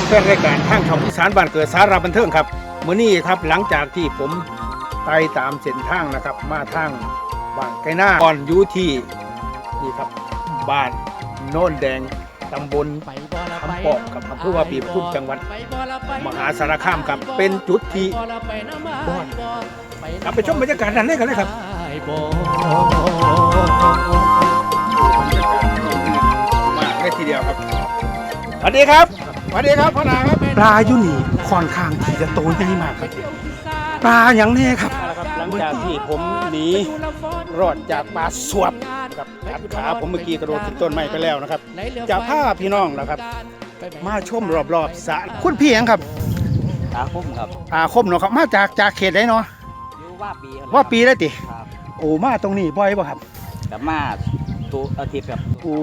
วัสดีบรรทุกแฟนรายการทางช่องอีสานบ้านเกิดสาราบันเทิงครับมื้อนี้ครับหลังจากที่ผมไต่ตามเส้นทางนะครับ มาทางบ้านไกหน้าก่อนอยู่ที่นี่ครับบ้านโน่นแดงตำบลคำปอกกับอำเภอวาปีปทุมจังหวัด มหาสารคามครับเป็นจุดที่บ่ละไปน้ำมันบ่อนกลับไปชมบรรยากาศนั้นเลยกันเลยครับมากเลยทีเดียวครับสวัสดีครับ สวัสดีครับพ่อนาครับปลาอยู่นี่ค่อนข้างที่จะโตใหญ่มากครับปลาอย่างนี้ครับ หลังจากที่ผมหนีรอดจากปลาสวบกับกัดขาผมเมื่อกี้กระโดดขึ้นต้นไม้ไปแล้วนะครับจะพาพี่น้องนะครับ มาชมรอบๆสระคุณพี่หยังครับอาคมครับอาคมเนาะครับมาจากจากเขตไหนเนาะอยู่ว่าปีครับว่าปีได้ติครับโอ้มาตรงนี้บ่อยป่ะครับกลับมาตัวอาทิตย์ครับโอ้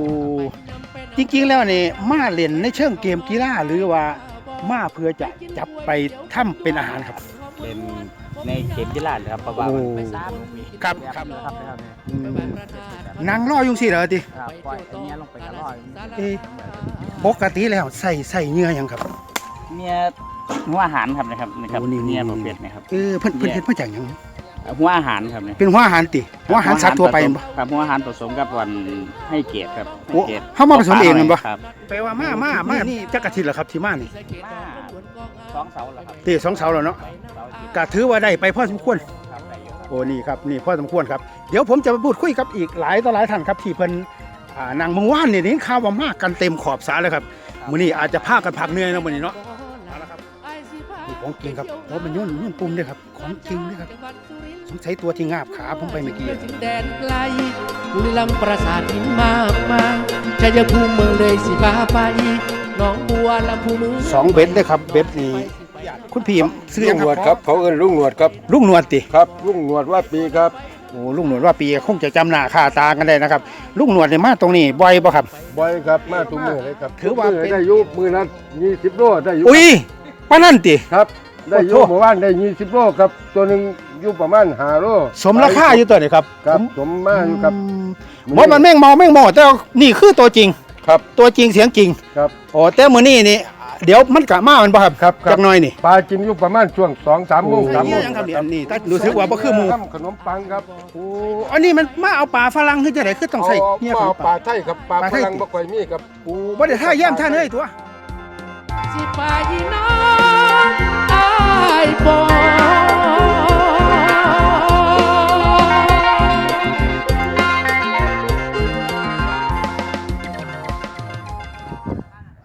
จริงๆแล้วนี่มาเล่นในเชิงเกมกีฬาหรือว่ามาเพื่อจะจับไปทำเป็นอาหารครับเป็นในเข็มจิราชครับประมาณโอ้ไปสามครับคครัรับบครับครับอืมนางรออยุงสิเหรอติครับปล่อยอันเนี้ยลงไปกระร้อยเอ๊ะปกติแล้วใส่ใส่เนื้อหยังครับเมียหัวอาหารครับนะครับนะครับโอ้นี่เมียนี่ประเภทนะครับเออเพิ่นเพิ่นเฮ็ดมาจากหยัง หัวอาหารครับเนี่ยเป็นหัวอาหารติหัวอาหารสัตว์ทั่วไปแม่นบ่ครับหัวอาหารผสมกับวันให้เกียรติครับโอ้ให้กียรติเขามาผสมเองแม่นบ่ครับแปลว่ามามามานี่จักอาทิตย์เหรอครับที่มานี่มาสองเสาแล้วครับตีสองเสาแล้วเนาะเสาอาทิตย์ก็ถือว่าได้ไปพอสมควรครับได้อยู่ครับโอ้นี่ครับนี่พอสมควรครับเดี๋ยวผมจะมาพูดคุยกับอีกหลายต่อหลายท่านครับที่เพิ่นอ่านางเมืองว่านนี่นี่ข่าวว่ามากกันเต็มขอบสาเลยครับมื้อนี้อาจจะพากันพักเหนื่อยนะมื้อนี้เนาะเอาละครับนี่ของจริงครับเพราะมันย่นย่นปุ่มด้วยครับ ของจริงด้วยครับ สงสัยตัวที่งาบขาผมไปเมื่อกี้ถึงแดนไกลบุรีรัมย์ปราสาทหินมากมายชัยภูมิเมืองเลยสิพาไปหนองบัวลำพูมือสองเบ็ดเลยครับ เบ็ดนี่คุณพี่ซื้อลุยังงหนวดครับเขาเอิ้นลุงหนวดครับลุงหนวดติครับลุงหนวดว่าปีครับโอ้ลุงหนวดว่าปีคงจะจำหน้าค่าตากันได้นะครับลุงหนวดนี่มาตรงนี้บ่อยบ่ครับบ่อยครับมาทุกมือเลยครับถือว่าทุกเป็นมื้ได้อยุมือนั้นยี่สิบโลได้อยุอุ้ยป้านั่นติครับได้อยุโอ้โหเมื่อวานได้ยี่สิบโลครับตัวหนึ่ง อยู่ประมาณห้าโลสมราคาอยู่ตัวนี้ครับครับผมสมมาอยู่ครับบ่มันแม่งเมาแม่งเมาแต่ว่านี่คือตัวจริงครับ ตัวจริงเสียงจริงครับโอ้แต่มื้อนี้นี่เดี๋ยวมันกะมามันบ่ครับครับครับจักหน่อยนี่ปลากินอยู่ประมาณช่วงสองสามโมงสามโมงยังครับเนี่ยนี่ถ้ารู้สึกว่าบ่คือหมู่ทำขนมปังครับโอ้อันนี้มันมาเอาปลาฝรั่งคือจังได๋คือต้องใส่เอาเนี่ยเอาของปลาไทยครับปลาปลาฝไทยรั่งบ่ค่อยมีครับโอ้บ่ได้ท่าแย้มท่าเนยตัวสิไปน้องอายบ่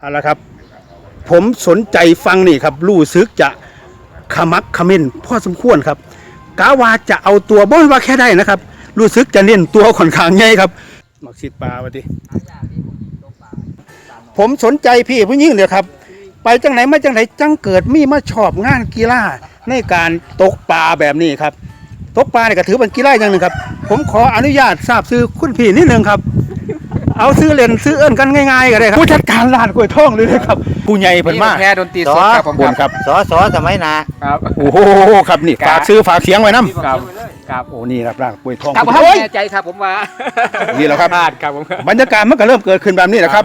เอาละครับ ผมสนใจฟังนี่ครับรู้สึกจะขมักขม้นพ่อสมควรครับกาวาจะเอาตัวบ่ว่าแค่ได้นะครับ รู้สึกจะเน้นตัวค่อนข้างใหญ่ครับมักสิปลาวะติผมสนใจพี่ผู้หญิงเดียวครับ ไปจังไหนมาจังไหนจังเกิดมีมาชอบงานกีฬาในการตกปลาแบบนี้ครับ ตกปลาเนี่ยก็ถือเป็นกีฬาอย่างหนึ่งครับ ผมขออนุญาตทราบซื้อคุณพี่นิดนึงครับ เอาซื้อเล่นซื้อเอิ้นกันง่ายๆก็ได้ครับผู้จัดการร้านกล้วยทองเลยนะครับผู้ใหญ่เพิ่นมาแพ้ดนตรีสดครับผมขอบคุณครับ สอสอสมัยนาครับโอ้โหครับนี่ฝากซื้อฝากเสียงไว้น้ครับครับำโอ้นี่ครับร้านกล้วยทองครับผมโอ้ยแน่ใจครับผมว่านี่แหละครับพลาดครับผมบรรยากาศมันก็เริ่มเกิดขึ้นแบบนี้แหละครับ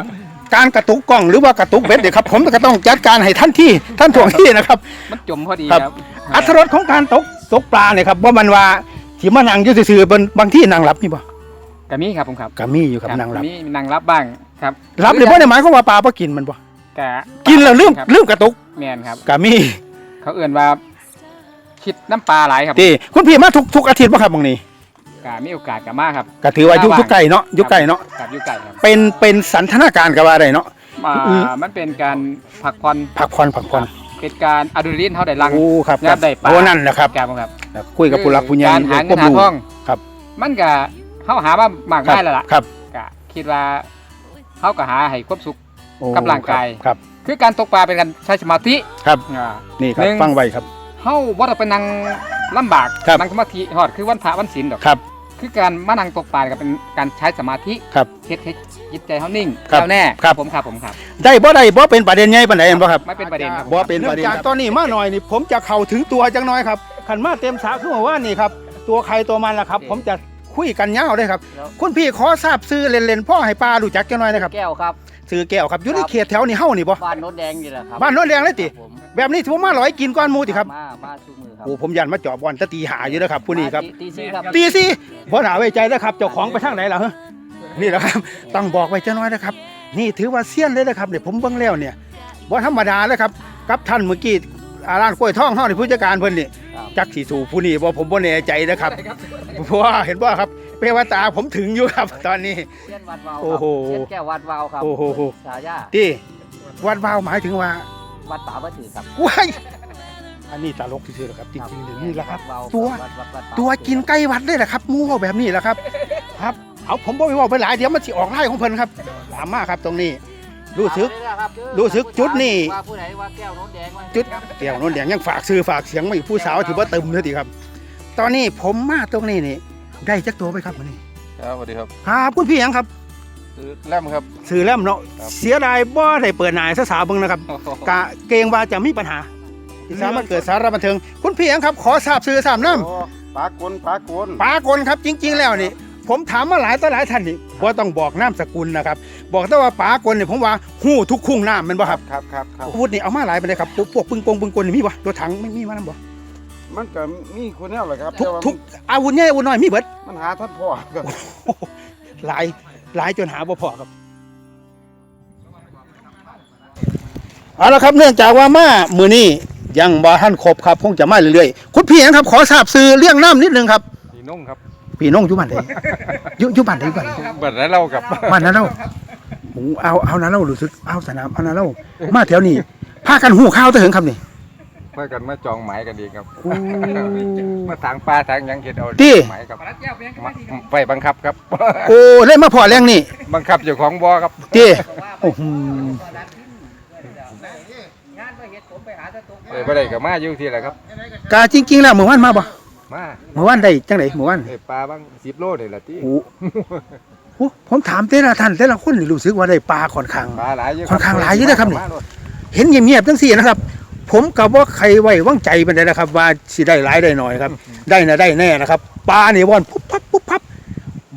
การกระตุกกล้องหรือว่ากระตุกเบ็ดเนี่ยครับผมก็ต้องจัดการให้ท่านที่ท่านถ่วงที่นะครับ มันจมพอดีครับครับอัตรสของการตกตกปลาเนี่ยครับว่ามันว่าที่มานั่งอยู่ซื่อๆบางบางที่นั่งหลับนี่บ่ กะมีครับผมครับก็มีอยู่ครับนั่งหลับมีนั่งรับบ้างครับหลับเลยเพราะในหมายความว่าปลาบ่กินมันบ่กะกินแล้วลืมครับลืมกระตุกแมนครับก็มีเขาเอื่นว่าคิดน้ำปลาไหลครับตีคุณพี่มาทุกทุกอาทิตย์บ่ครับบางนี้กะมีโอกาสกะมาครับก็ถือว่าอยู่ครับอยู่ไกลเนาะอยู่ไกลเนาะครับอยู่ไกลครับเป็นเป็นสันทนาการก็ว่าได้เนาะมาอืมมันเป็นการพักผ่อนพักผ่อนพักผ่อนเป็นการอะดรีนาลีนเท่าได้ลังโอ้ครับยามได้ปลาโอ้นั่นแหละครับครับผมครับครับคุยกับผู้หลักผู้ใหญ่การหาเงินควบหารู้ทองครับ มันกะ เข้าหามามากครับได้แล้วล่ะครับกะคิดว่าเขาก็หาให้ความสุขโอ้กับร่างกายครับ คือการตกปลาเป็นการใช้สมาธิครับอ่านี่ครับหนึ่งฟังไว้ครับเฮาบ่ต้องไปนั่งลำบากครับนั่งสมาธิฮอดคือวันพระวันศีลดอกครับคือการมานั่งตกปลาก็เป็นการใช้สมาธิครับเฮ็ดให้จิตใจเฮานิ่งครับแน่วแน่ครับผมครับผมครับ ได้บ่ได้บ่เป็นประเด็นใหญ่ปานใดเห็นบ่ครับไม่เป็นประเด็นครับบ่เป็นประเด็นจากตอนนี้มาหน่อยนี่ผมจะเข้าถึงตัวจังน้อยครับขันมาเต็มสาคือว่านี่ครับ ตัวใครตัวมันล่ะครับ ผมจะ คุยกันยาวเลยครับ คุณพี่ขอทราบซื้อเล่นๆพ่อให้ปลารู้จักจังน้อยนะครับแก้วครับ ซื้อแก้วครับอยู่ในเขตแถวนี้เฮานี่บ่ บ้านโนนแดงนี่แหละครับบ้านโน้นแดงเลยติผมแบบนี้ถือว่ามาร้อยกินก้อนหมูติครับมามาชูมือครับโอ้ผมยันมาจอบบอลตะตีหาอยู่นะครับผู้นี้ครับตีตีซี่ครับ ตีสิบ่หนาไว้ใจนะครับ เจ้าของไปทางไหนล่ะฮะนี่แหละครับ ต้องบอกไว้จังน้อยนะครับ นี่ถือว่าเซียนเลยนะครับเนี่ยผมเบิ่งแล้วเนี่ยบ่ธรรมดาเลยครับกับท่านเมื่อกี้อาร้านกล้วยทองเฮานี่ผู้จัดการเพิ่นนี่ครับ จักสิสู่ผู้นี้บ่ผมบ่แน่ใจนะครับเพราะ ว่าเห็นบ่ครับเปว่าตาผมถึงอยู่ครับ ตอนนี้ เส้นวัดวาวโอ้โหเส้นแก้ววัดวาวครับโอ้โห สายาที่วัดวาวหมายถึงว่าวัดป่าวัดถือครับว้ายอันนี้ตลกที่สุดแล้วครับ จริงๆเดี๋ยวนี่แหละครับ วัดาวตัวดวัดวัดป่าตัวกินไก่วัดเลยแหละครับหมูเว้าแบบนี้แหละครับ ครับ เอาผมบ่ไปเว่าไปหลายเดี๋ยวมันสิออกไล่ของเพิ่นครับตามมาครับตรงนี้ รู้สึก เอาเลยนะครับเด้อรู้สึกจุดนี่ ว่าผู้ไหนว่าแก้วโนนแดงว่าจุดเกี่ยวโน้นแดงยังฝากซื้อฝากเสียงมาอีกผู้สาวถือว่าเติมเลยทีครับ ตอนนี้ผมมาตรงนี้นี่ได้จักตัวไปครับมื้อนี้ครับสวัสดีครับครับคุณพี่หยังครับคือแรมครับ สื่อแล้วเนาะครับ เสียดายบ่ได้เปิดหนายสาวๆเบิ่งนะครับ กะเกรงว่าจะมีปัญหาที่สามารถเกิดสาระบันเทิง คุณพี่หยังครับ ขอทราบสื่อทราบน้ำ โอ้ปากกลปากกลปากลครับจริง ๆ แล้วนี่ ผมถามมาหลายต่อหลายท่านนี่บ่ต้องบอกนามสกุลนะครับ บอกแต่ว่าปากลนี่ผมว่าฮู้ทุกคุ้งน้ำแมันบ่ครับครับครับครับอาวุธนี่เอามาหลายไปเลยครับพวกพวกปึงปงปึงกลนี่มีบ่รถถังไม่มีมานํบ่ มันก็มีคนแนวแหละครับทุกแต่ว่าทุกอาวุธใหญ่อาวุธน้อยมีเบิดมันหาท่านพ่อครับหลายหลายจนหาบ่พอครับเอาละครับเนื่องจากว่ามามือนี้ยังบ่ทันครบครับคงจะมาเรื่อยๆคุณพี่หยังครับขอทราบซื้อเรื่องน้ำนิดนึงครับพี่นุ่งครับพี่น้องอยู่บ้านใดอยู่อยู่บ้านใดบ้านใดบัดแล้วเรากับ บ้านนั้นเราโอ้เอาเอานั้นเรารู้สึกเอาสนามเอานั้นเรามาแถวนี้พากันหูข้าวเตะเหิงครับนี่ เมื่อกันมาจองหมายกันดีครับมาทางปลาทางหยังเห็ดเอาที่หมายครับมาไปบังคับครับ โอ้เล่นมาพอแรงนี่บังคับเจ้าของบ่อครับตีโอ้โหเออบ่ได้ก็มาอยู่ที่แหละครับ กาจริง ๆ แล้วเมื่อวานมาบ่มาเมื่อวานได้จังไดเมื่อวานเออปลาบาง10โลนี่แหละที่โอ้โหผมถามแต่ละท่านแต่ละคนนี่รู้สึกว่าได้ปลาค่อนข้าง ปลาหลายอยู่ค่อนข้างหลายอยู่นะครับนี่มาโลดเห็นเงียบๆจังซี่นะครับ ผมกับว่าใครไว้วางใจเป็นไดนะครับ ว่าสิได้หลายได้น้อยครับ ได้นะได้แน่นะครับปลานี่บ่อนปุ๊บพับปุ๊บพับ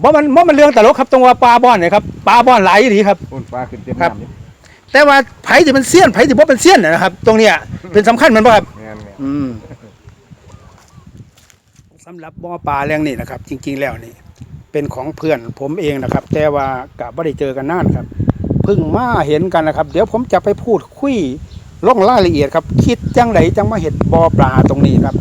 บ่มันบ่มันเรื่องตลกครับตรงว่าปลาบ่อนเนี่ยครับปลาบ่อนหลายอีหลีครับอุ่นปลาขึ้นเต็มครับน้ำนี่แต่ว่าไผที่เป็นเสี้ยนไผที่บ่เป็นเสี้ยนเนยนะครับ ตรงเนี้ยเป็นสำคัญแมันบ่ครับแม่นๆอืมสำหรับบ่อปลาแรงนี่นะครับ จริง ๆ แล้วนี่ เป็นของเพื่อนผมเองนะครับ แต่ว่ากะบ่ได้เจอกันนานครับเพิ่งมาเห็นกันนะครับ เดี๋ยวผมจะไปพูดคุย ลงรายละเอียดครับ คิดจังไหนจังมาเห็ดบ่อปลาตรงนี้ครับ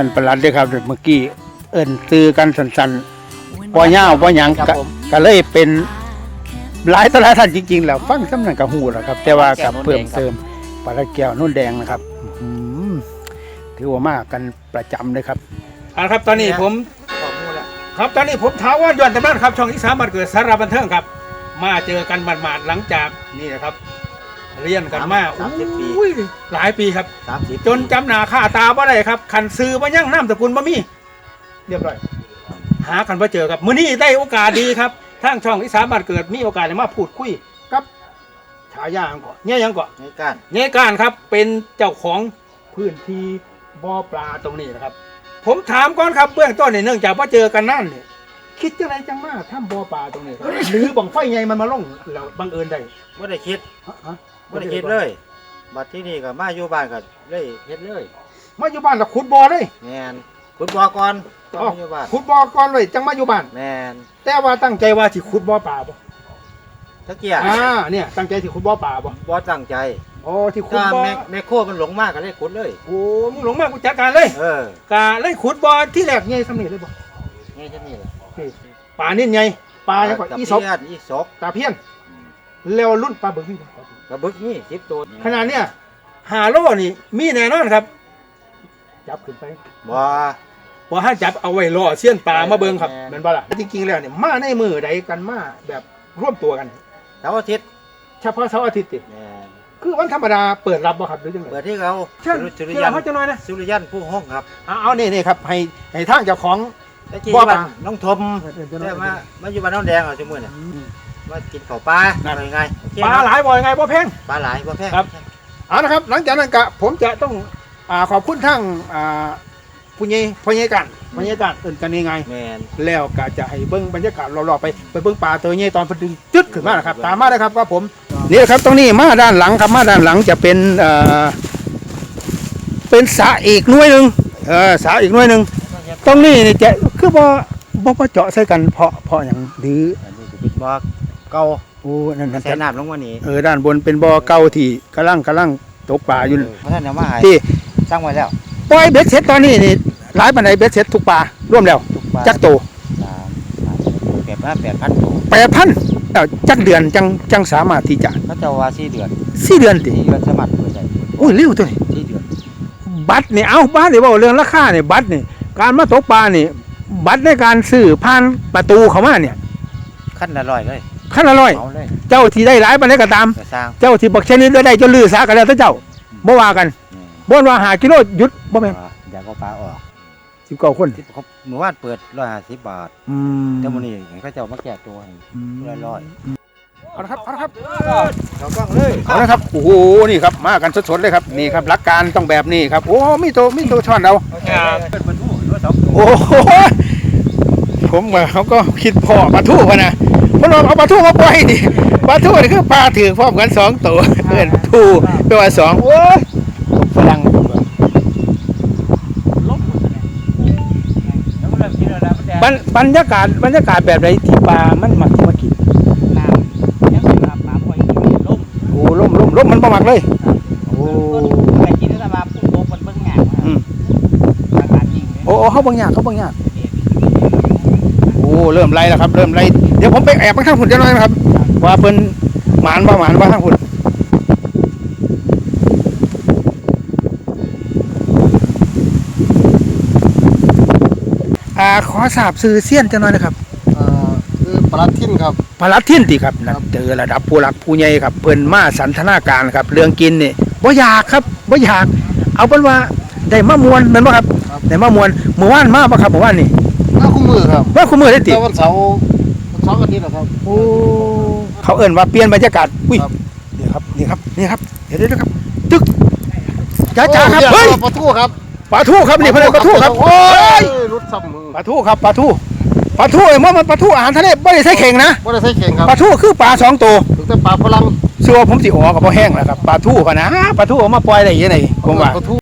ท่านประหลัดเด้วยครับเมื่อกี้เอิ้นซื้อกันสันๆบ่ยาวบ่หยังครับก็ผม ก็เลยเป็นหลายต่อหลายท่านจริงๆ แล้วฟังสำนักกับหูแล้วครับ แต่ว่ากับเพิ่มเติมปลาแก้วนุ่นแดงนะครับอื้อหือถือว่ามากันประจำเลยครับ เอาละครับตอนนี้ผมครับตอนนี้ผมท้าว่าย้อนตำนานครับช่องอีสานบันเกิดสาระบันเทิงครับ มาเจอกันหมาดๆหลังจากนี่นะครับ เรียนกันมาสามสิบปี อุ้ยหลายปีครับ สามสิบจนจำหนาค่าตาบ่ได้ครับขันซื้อบ่ยั่งน้ำสกุลบ่มี เรียบร้อย หากันบ่เจอครับมื้อนี้ได้โอกาสดีครับทางช่องอีสานบ้านเกิดมีโอกาสได้มาพูดคุยกับฉายาหยังก่อนเนี่ยยังก่อนในการเนี่ยการครับเป็นเจ้าของพื้นที่บ่อปลาตรงนี้นะครับ ผมถามก่อนครับเบื้องต้นเนี่ยเนื่องจากว่าเจอกันนั่นเนี่ยคิดจังไรจังมาทำบ่อปลาตรงนี้ครับหรือบังไฟไงมันมาลงแล้วบังเอิญได้ไม่ได้คิด ฮะฮะไม่ได้คิดเลย บัดที่นี่ก็มาอยู่บ้านก็เลยเฮ็ดเลยมาอยู่บ้านแล้วขุดบ่อเลย แมนขุดบ่อก่อนก่อนอยู่บ้านขุดบ่อก่อนไว้จังมาอยู่บ้าน แม่นแต่ว่าตั้งใจว่าสิขุดบ่อป่าบ่ตะเกียบอ่าเนี่ยตั้งใจสิขุดบ่อป่าบ่บ่ตั้งใจอ๋อที่ขุดถ้าบ่อแม่แม่โคมันหลงมากก็เลยขุดเลย โอ้มึงหลงมากกูจัดการเลยเออกะเลยขุดบ่อที่แรกใหญ่สำเร็จเลยบ่นี่แค่นี้แหละป่านิ่นใหญ่ปลาจังกว่าตะอีเพีศพยนอีศพตาเพี้ยนแล้วรุ่นปลาบึกนี่บ่ กระบึกนี่สิบตัวขนาดเนี้ยหาโลนี่มีแน่นอนครับ จับขึ้นไปบ่พอห้าจับเอาไว้ล่อเสี้ยนปลามาเบิ่งครับแม่นแม่นบ่ล่ะจริงๆแล้วเนี่ยมาในมือใดกันมาแบบร่วมตัวกันเสาร์อาทิตย์เฉพาะเสาร์อาทิตย์ติแม่นคือวันธรรมดาเปิดรับบ่ครับหรือจังไงเปิดที่เขาเชิญสุริเชิญยันเขาจะน้อยนะสุริยันผู้ห้องครับเอาเอานี่นี่ครับให้ให้ทางเจ้าของ แต่ที่บ่บ้าปลานน้องทมแต่มามาอยู่บ้านน้องแดงเอาชั่วโมงเนี่ย มากินข้าวปลานั่นอะไรไงโอเคปลาเนาะหลายบ่ยังไงบ่แพงปลาหลายบ่แพงครับ เอานะครับ หลังจากนั้นกะผมจะต้องอ่าขอบคุณทั้งอ่าผู้ใหญ่ผู้ใหญ่กันผู้ใหญ่กันเอิ้นกันยังไง แม่นแล้วก็จะให้เบิ้งบรรยากาศรอบๆไปไปเบิ้งปลาตัวนี้ตอนเพนดึงจึ๊ดขึ้นมานะครับ ตามมาเลยครับก็ผมนี่ครับตรงนี้มาด้านหลังครับมาด้านหลังจะเป็นเอ่อเป็นสระอีกหน่วยหนึ่งเออสระอีกหน่วยหนึ่งตรงนี้นี่จะคือบ่บ่บ่เจาะใส่กันเพราะเพราะอย่างหรืออันนี้จะเป็นบ่อ เก่าโอ้นั่นนั่นใส่น้ำลงมานี่เออด้านบนเป็นบ่อเก่าที่กำลังกำลังตกปลาอยู่เพราะท่านเอามาให้ที่สร้างไว้แล้วปล่อยเบ็ดเสร็จตอนนี้นี่หลายปานใดเบ็ดเสร็จทุกปลาร่วมแล้วทุกปลาจักโตสามสามแปดพันแปดพันตัวแปดพันแล้วจักเดือนจังจังสามารถที่จะเขาจะว่าสี่เดือนสี่เดือนติสี่เดือนสมัครเปิดใจโอ้ยเร็วตัวนี้สี่เดือนบัตรนี่เอาบัตรนี่บอกเรื่องราคาเนี่ยบัตรนี่การมาตกปลานี่บัตรในการซื้อผ่านประตูเขามาเนี่ยขั้นละร้อยเลย ขั้นละร้อยเอาเลยเจ้าที่ได้หลายปานใดก็ตามจะสร้าง เจ้าที่บักชนิดได้จนลือสากันแล้วแต่เจ้าบ่ว่ากันนี่บ่ว่าหากิโลหยุดบ่แม่นอ่าอยากเอาปลาออกสิบเก้าคนที่เขาเมื่อวานเปิดร้อยห้าสิบบาทอืมแต่มื้อนี้เห็นเขาจะเอามาแจกตัวให้ ละร้อย เอาละครับเอาละครับเขากล้องเลยเอาละครับโอ้โหนี่ครับมากันสดๆเลยครับนี่ครับหลักการต้องแบบนี้ครับโอ้มีตัวมีตัวช้อนเอา เปิดประตูรถสองตัวโอ้โห ผมว่าเขาก็คิดพอปลาทูพะนะเพราะเราเอาปลาทูมาปล่อยดิปลาทูนี่คือปลาถือพร้อมกันสองตัวเพื่อนทูแปลว่าสองโอ้ยฝรั่งแล้วมันเริ่มกินแล้วนะมันแดงบรรบรรยากาศบรรยากาศแบบไรที่ปลามันมักจะมากินน้ำยังเป็นปลาปลาพอยกินล่มโอ้ล่มล่มล่มมันบ่มักเลยโอ้ไปกินแล้วมาพุ่งโบกมันเบิ่งหยาบอืมอากาศจริงเลยโอ้โอ้เขาบางอย่างเขาบางอย่างโอ้เริ่มไล่แล้วครับ เริ่มไล่เดี๋ยวผมไปแอบข้างๆหุ่นจะน้อยนะครับ ว่าเพิ่นหมานบ่หมานว่าข้างหุ่นอ่าขอทราบซื้อเสี้ยนจะน้อยนะครับคือปลาทินครับ พลัดทิ้นติครับนั่นเจอระดับผู้หลักผู้ใหญ่ครับเพิ่นมาสันทนาการครับ เรื่องกินนี่บ่อยากครับบ่อยาก เอาเป็นว่าได้มามวนแม่นบ่ครับได้มามวนเมื่อวานมาบ่ครับเมื่อวานนี่ หน้าคู่มือครับว่าคุมือได้ติแต่วันเสาร์วันเสาร์อาทิตย์นะครับโอ้เขาเอิ่นว่าเปลี่ยนบรรยากาศอุ้ยครับนี่ครับนี่ครับนี่ครับเดี๋ยวเดี๋ยวครับตึกจ้าจ้าครับโอ้เฮ้ยปลาทูครับปลาทูครับนี่เพิ่นเอิ้นปลาทูครับโอ้ยรุดซ้ำมือปลาทูครับปลาทูปลาทูไอ้มันมันปลาทูอาหารทะเลบ่ได้ใส่เข่งนะบ่ได้ใส่เข่งครับปลาทูคือปลาสองตัวถึงแต่ปลาฝรั่งชัวร์ผมสิออกกับบ่แห้งแล้วครับปลาทูพะนะปลาทูเอามาปล่อยได้ยังไงผมว่าปลาทู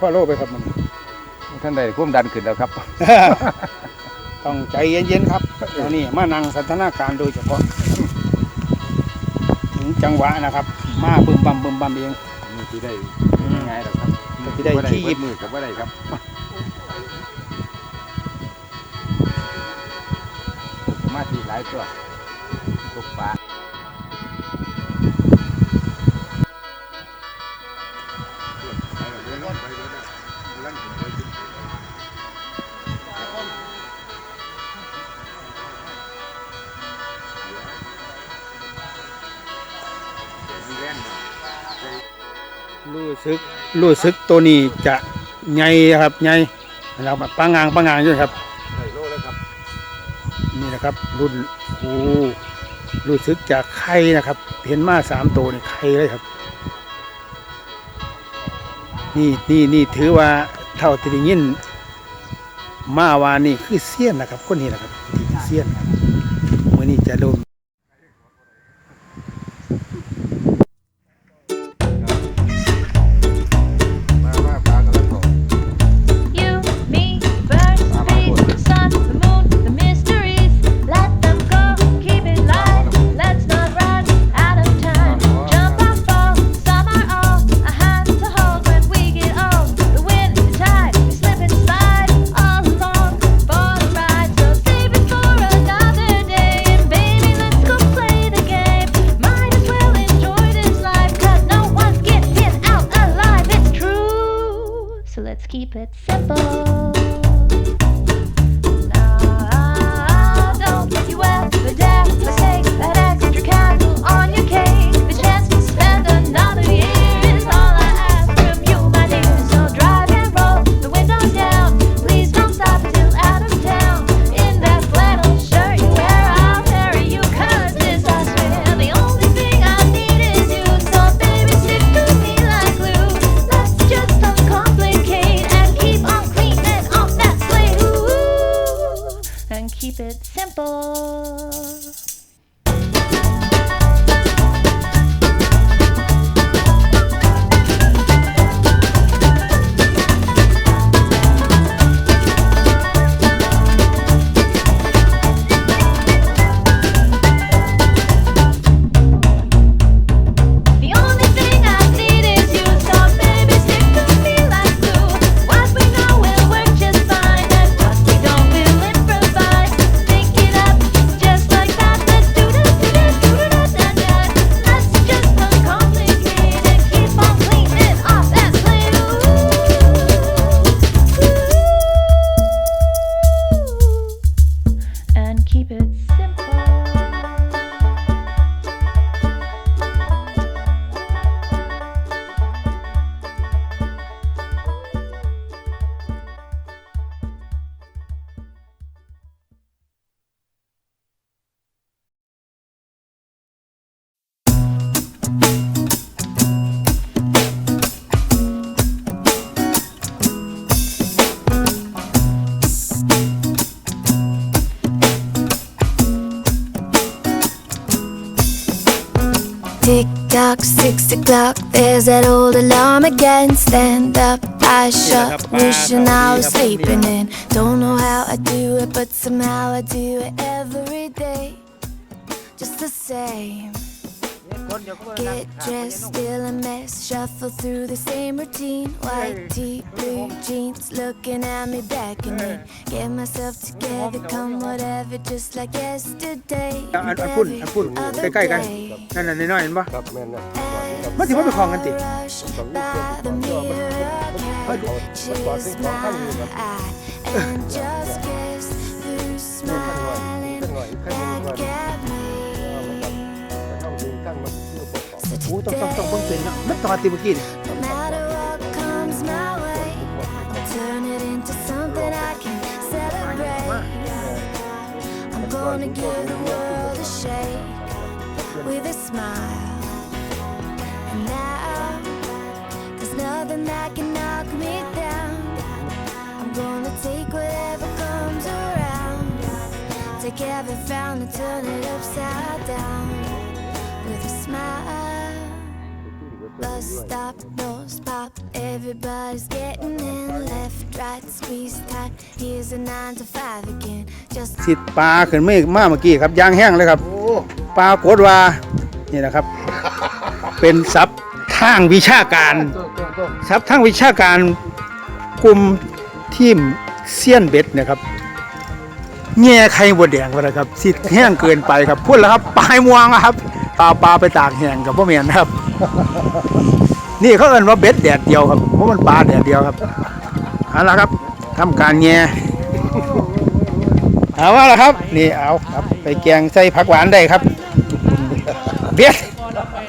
พ่อโลไปครับมันท่านใดความดันขึ้นแล้วครับ ต้องใจเย็นๆครับอันนี้มานั่งสันทนาการโดยเฉพาะ ถึงจังหวะนะครับ มาบึมบัมบึมบัมเองมีที่ได้อืมง่ายหรอกครับที่ได้บ่ที่เบิดมือกับว่าได้ครับสมาธิหลายตัว รู้สึกรู้สึกตัวนี้จะใหญ่ครับใหญ่เราแบบปางงางปางงางอยู่ครับได้โลแล้วครับนี่นะครับ รุ่นโอ้รู้สึกจากไข่นะครับ เห็นมาสามตัวนี่ไข่เลยครับ นี่นี่นี่ถือว่าเท่าที่ได้ยินมาวานี่คือเซียนนะครับ คนนี้นะครับที่เซียนมื่อนี้จะโดน Tick tock, six o'clock, there's that old alarm again. Stand up, eyes shut, wishing I was sleeping in. Don't know how I do it, but somehow I do it every day. Just the same. Get ข้าง dressed, still a mess, shuffle through the same routine. White tee, blue jeans, looking at me beckoning. Get myself together, come whatever, just like yesterday. อันอันพุ่นอันพุ่น Other ใกล้ๆกัน day. นั่นน่ะน้อยๆเห็นปะ ครับแม่นนะ มันถือว่าเป็นของกันติ by the mirror, chase my eye, and just guess who's smiling หน่อยแค่นี้ก่อน back at me. อง So โอ้ต้องต้องต้อง today, เบิ่งเป็นเนาะมันต่อติเมื่อกี้นี่ no matter what comes my way, I'll turn it into something I can celebrate. I'm gonna give the world a shake with a smile. And now, there's nothing that can knock me down. I'm gonna take whatever comes around. Take every frown and turn it upside down with a smile. Bus stop, nose pop, everybody's getting in. Left, right, squeeze tight. Here's a nine to five again. Just สิปลาขึ้นไม่มาเมื่อกี้ครับยางแห้งเลยครับปลากดว่านี่นะครับ เป็นซับทางวิชาการซับทางวิชาการกลุ่มทีมเซียนเบ็ดเนะครับแง่ไข่บดแดงไปแล้วครับสิแห้งเกินไปครับพูดแล้วครับปลายมวงอะครับ ปลาปลาไปตากแห้งกับพ่อเมียนครับ นี่เขาเอินว่าเบ็ดแดดเดียวครับเพราะมันปลาแดดเดียวครับเอาละครับทำการแง่เอาว่าละครับ นี่เอาครับ ไปแกงใส่ผักหวานได้ครับ เบ็ด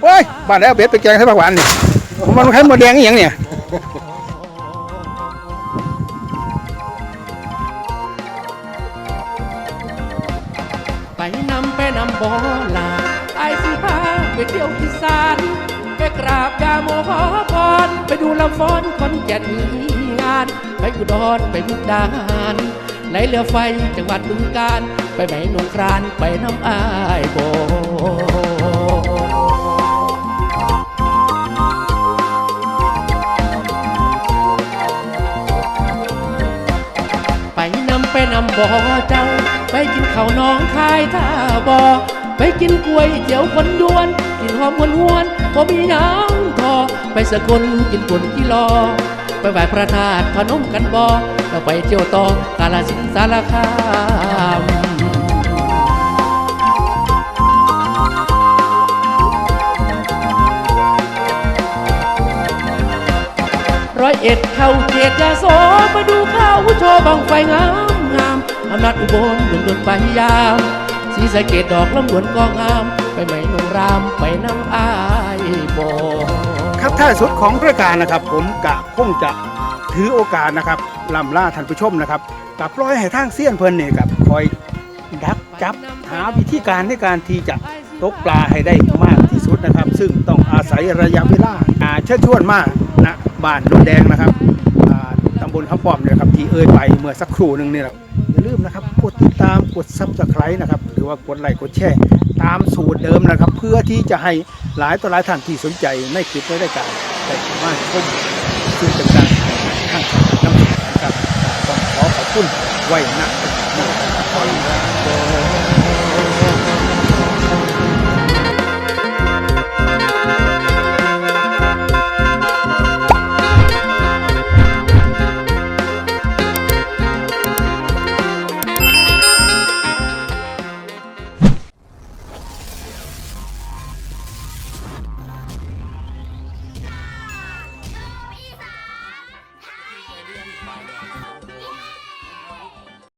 โอ้ยบ้านแล้วเบ็ดไปแกงใส่ผักหวานนี่มันไข่มดแดงอย่างเนี่ยไปนำไปนำบ่อลา ไอสิพาไปเที่ยวอีสานไปกราบยาโมขอพรไปดูลำฟ้อนคนแก่นมีงาน ไปอุดรไปมุกดาหารไหลเรือไฟจังหวัดบึงการไปไหมหนองครานไปน้ำอายโบไปนำไปนำบ่อเจ้า ไปกินข้าวน้องคายท่าบ่อ ไปกินกล้วยเจียวคนดวน กินหอมหวนหวนบ่มีหยังทอไปสกลกินปุ่นกิโลอไปไหว้พระธาตุพนมกันบ่แล้วไปเที่ยวต่อกาลสินสารคามร้อยเอ็ดเข้าเขตยาโสมาดูข้าวโชว์บังไฟงามงามอำนาจอุบลดุนดุนไปยาม สีสะเกตดอกลำดวนก็งาม ไปไหมหนองรามไปน้ำอายบอครับท้ายสุดของรายการนะครับ ผมกะคงจะถือโอกาสนะครับลำล่าท่านผู้ชมนะครับ กับปล่อยให้ทางเซียนเพิ่นเนี่ยครับคอยดักจับหาวิธีการในการที่จะตกปลาให้ได้มากที่สุดนะครับ ซึ่งต้องอาศัยระยะเวลาอ่าเชิญชวนมานะบ้านโนนแดงนะครับอ่าตำบลข้าป้อมเนี่ยครับที่เอ่ยไปเมื่อสักครู่หนึ่งเนี่ยครับ ลืมนะครับกดติดตามกดซับสไครต์นะครับ หรือว่ากดไลค์กดแชร์ตามสูตรเดิมนะครับ เพื่อที่จะให้หลายต่อหลายท่านที่สนใจในคลิปในรายการได้สามารถชมซึ่งต่างๆทางน้ำนะครับต้องขอขอบคุณไว้นะขอบคุณครับ